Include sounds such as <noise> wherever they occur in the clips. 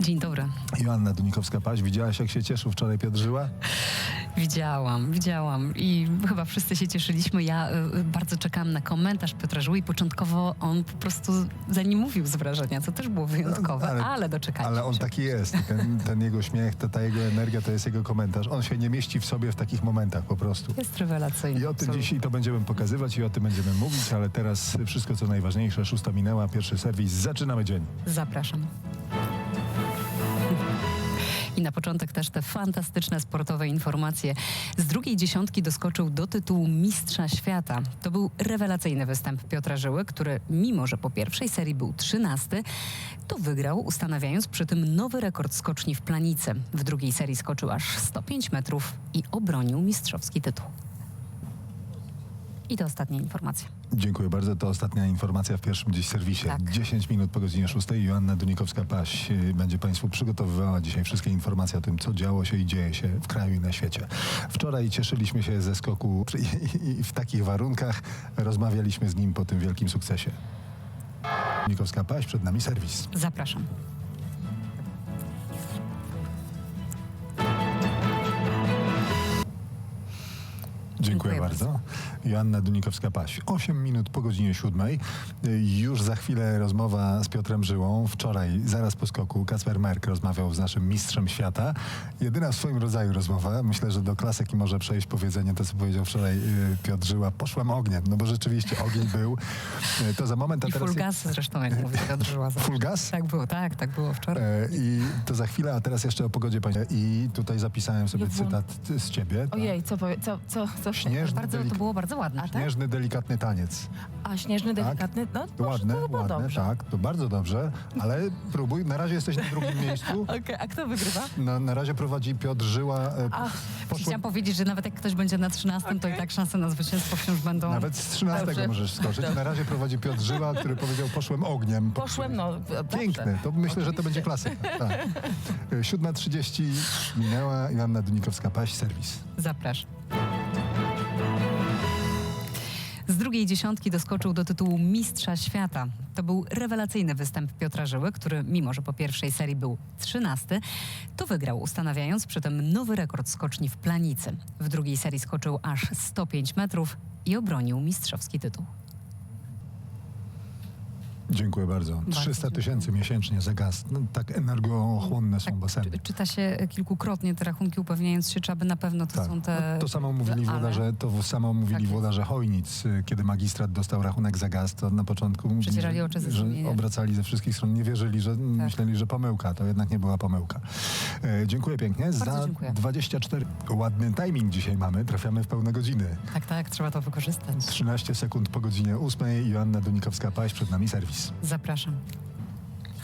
Dzień dobry. Joanna Dunikowska-Paś, widziałaś jak się cieszył wczoraj Piotr Żyła? Widziałam, widziałam i chyba wszyscy się cieszyliśmy. Ja y, bardzo czekałam na komentarz Piotra Żyły i początkowo on po prostu za nim mówił z wrażenia, co też było wyjątkowe, Ale- ale, doczekaliśmy Ale on się. taki jest. Ten, ten jego śmiech, ta, ta jego energia to jest jego komentarz. On się nie mieści w sobie w takich momentach po prostu. Jest rewelacyjny. I o tym absolutnie. dzisiaj to będziemy pokazywać i o tym będziemy mówić, ale teraz wszystko co najważniejsze. Szósta minęła, pierwszy serwis. Zaczynamy dzień. Zapraszam. Na początek też te fantastyczne sportowe informacje. Z drugiej dziesiątki doskoczył do tytułu Mistrza Świata. To był rewelacyjny występ Piotra Żyły, który mimo, że po pierwszej serii był trzynasty, to wygrał, ustanawiając przy tym nowy rekord skoczni w planicy. W drugiej serii skoczył aż 105 metrów i obronił mistrzowski tytuł. I to ostatnia informacja. Dziękuję bardzo. To ostatnia informacja w pierwszym dziś serwisie. Tak. 10 minut po godzinie 6. Joanna Dunikowska-Paś y, będzie Państwu przygotowywała dzisiaj wszystkie informacje o tym, co działo się i dzieje się w kraju i na świecie. Wczoraj cieszyliśmy się ze skoku <laughs> i, w takich warunkach rozmawialiśmy z nim po tym wielkim sukcesie. Dunikowska-Paś, przed nami serwis. Zapraszam. Dziękuję, Dziękuję bardzo. Joanna Dunikowska-Paś. 8 minut po godzinie 7. Już za chwilę rozmowa z Piotrem Żyłą. Wczoraj, zaraz po skoku, Kasper Merk rozmawiał z naszym mistrzem świata. Jedyna w swoim rodzaju rozmowa. Myślę, że do klasyki może przejść powiedzenie to, co powiedział wczoraj y, Piotr Żyła. Poszłam ogniem, no bo rzeczywiście ogień był. Y, To za moment, a I teraz... full gas zresztą, jak mówi Piotr Żyła. <laughs> Full gas? Tak było, tak, tak było wczoraj. E, I to za chwilę, a teraz jeszcze o pogodzie państwa. I tutaj zapisałem sobie Jewu. cytat z ciebie. tak? Ojej, co, co, co, co? Śnieżny, Bardzo, to było bardzo ładne. A tak? śnieżny, delikatny taniec. A śnieżny, Tak. delikatny? No, To ładne, to ładne, dobrze. tak, to bardzo dobrze, ale próbuj, na razie jesteś na drugim <laughs> miejscu. Okej, a kto wygrywa? Na, na razie prowadzi Piotr Żyła. e, Ach, Poszło, Chciałam powiedzieć, że nawet jak ktoś będzie na 13, to i tak szanse na zwycięstwo wciąż będą. nawet z 13 Dobrze. możesz skoczyć. Na razie prowadzi Piotr Żyła, który powiedział poszłem ogniem. Poszłem, no, dobrze. Piękny, to myślę, że to będzie klasyka. Tak. E, 7.30 minęła Joanna Dunikowska-Paś, serwis. Zapraszam. Drugiej dziesiątki doskoczył do tytułu Mistrza Świata. To był rewelacyjny występ Piotra Żyły, który mimo, że po pierwszej serii był trzynasty, to wygrał, ustanawiając przy tym nowy rekord skoczni w planicy. W drugiej serii skoczył aż 105 metrów i obronił mistrzowski tytuł. Dziękuję bardzo. 300 tysięcy miesięcznie za gaz. No, tak energochłonne są baseny. Czy, czyta się kilkukrotnie te rachunki, upewniając się, czy aby na pewno to Tak. są te... No, to samo mówili ale- włodarze, to samo mówili Tak włodarze Chojnic, y, kiedy magistrat dostał rachunek za gaz, to na początku mówili, że, oczy ze że obracali ze wszystkich stron, nie wierzyli, że myśleli, że pomyłka, to jednak nie była pomyłka. E, dziękuję pięknie. za dziękuję. 24. Ładny timing dzisiaj mamy, trafiamy w pełne godziny. Tak, tak, trzeba to wykorzystać. 13 sekund po godzinie 8. Joanna Dunikowska-Paś, przed nami serwis. Zapraszam.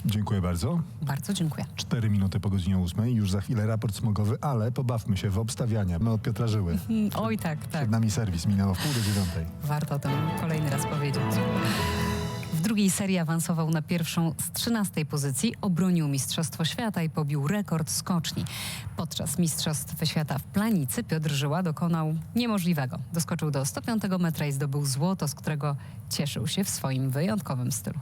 Dziękuję bardzo. Bardzo dziękuję. 4 minuty po godzinie 8. Już za chwilę raport smogowy, ale pobawmy się w obstawiania. My od Piotra Żyły. Mm, Oj, tak, tak. Przed nami serwis, minęło w pół do dziewiątej. Warto o tym kolejny raz powiedzieć. Drugiej serii awansował na pierwszą z 13 pozycji, obronił Mistrzostwo Świata i pobił rekord skoczni. Podczas Mistrzostw Świata w Planicy Piotr Żyła dokonał niemożliwego. Doskoczył do 105 metra i zdobył złoto, z którego cieszył się w swoim wyjątkowym stylu.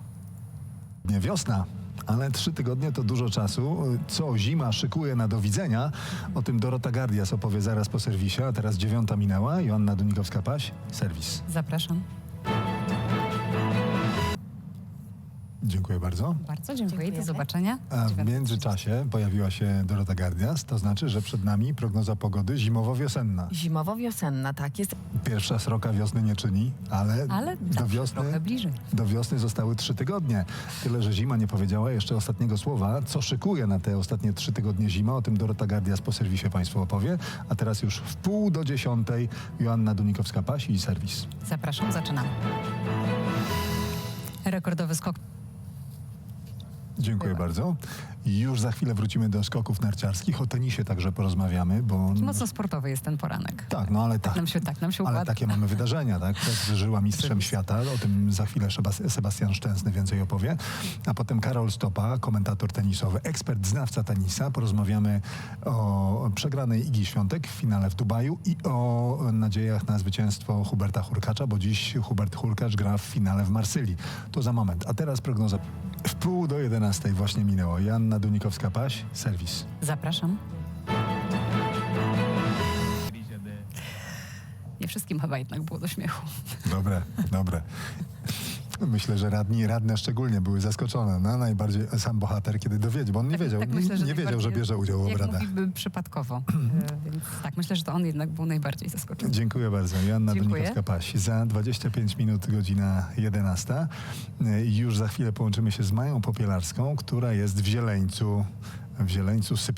Nie wiosna, ale trzy tygodnie to dużo czasu. Co zima szykuje na do widzenia, o tym Dorota Gardias opowie zaraz po serwisie, a teraz dziewiąta minęła. Joanna Dunikowska-Paś, serwis. Zapraszam. Dziękuję bardzo. Bardzo dziękuję i do zobaczenia. A w międzyczasie pojawiła się Dorota Gardias, to znaczy, że przed nami prognoza pogody zimowo-wiosenna. Zimowo-wiosenna, tak jest. Pierwsza sroka wiosny nie czyni, ale, Ale do tak, wiosny trochę bliżej. Do wiosny zostały trzy tygodnie. Tyle, że zima nie powiedziała jeszcze ostatniego słowa. Co szykuje na te ostatnie trzy tygodnie zima? O tym Dorota Gardias po serwisie Państwu opowie. A teraz już w pół do dziesiątej Joanna Dunikowska-Paś i serwis. Zapraszam, zaczynamy. Rekordowy skok Dziękuję bardzo. Już za chwilę wrócimy do skoków narciarskich. O tenisie także porozmawiamy, bo... Mocno sportowy jest ten poranek. Tak, no ale tak. Nam się, tak nam się Ale układa. takie mamy wydarzenia, tak? Żyła mistrzem świata, o tym za chwilę Sebastian Szczęsny więcej opowie. A potem Karol Stopa, komentator tenisowy, ekspert, znawca tenisa. Porozmawiamy o przegranej Igi Świątek w finale w Dubaju i o nadziejach na zwycięstwo Huberta Hurkacza, bo dziś Hubert Hurkacz gra w finale w Marsylii. To za moment. A teraz prognoza w pół do 11. 11 właśnie minęło. Joanna Dunikowska-Paś, serwis. Zapraszam. Nie wszystkim chyba jednak było do śmiechu. Dobre, dobre. Myślę, że radni, radne szczególnie były zaskoczone. No, najbardziej sam bohater, kiedy dowiedział, bo on nie wiedział, tak nie, myślę, że nie wiedział, że bierze udział w obradach. mówiłbym przypadkowo. <clears throat> E, Więc tak, myślę, że to on jednak był najbardziej zaskoczony. Dziękuję bardzo. Joanna Dziękuję. Dunikowska-Paś. Za 25 minut godzina 11. Y, Już za chwilę połączymy się z Mają Popielarską, która jest w Zieleńcu. W Zieleńcu sypnęła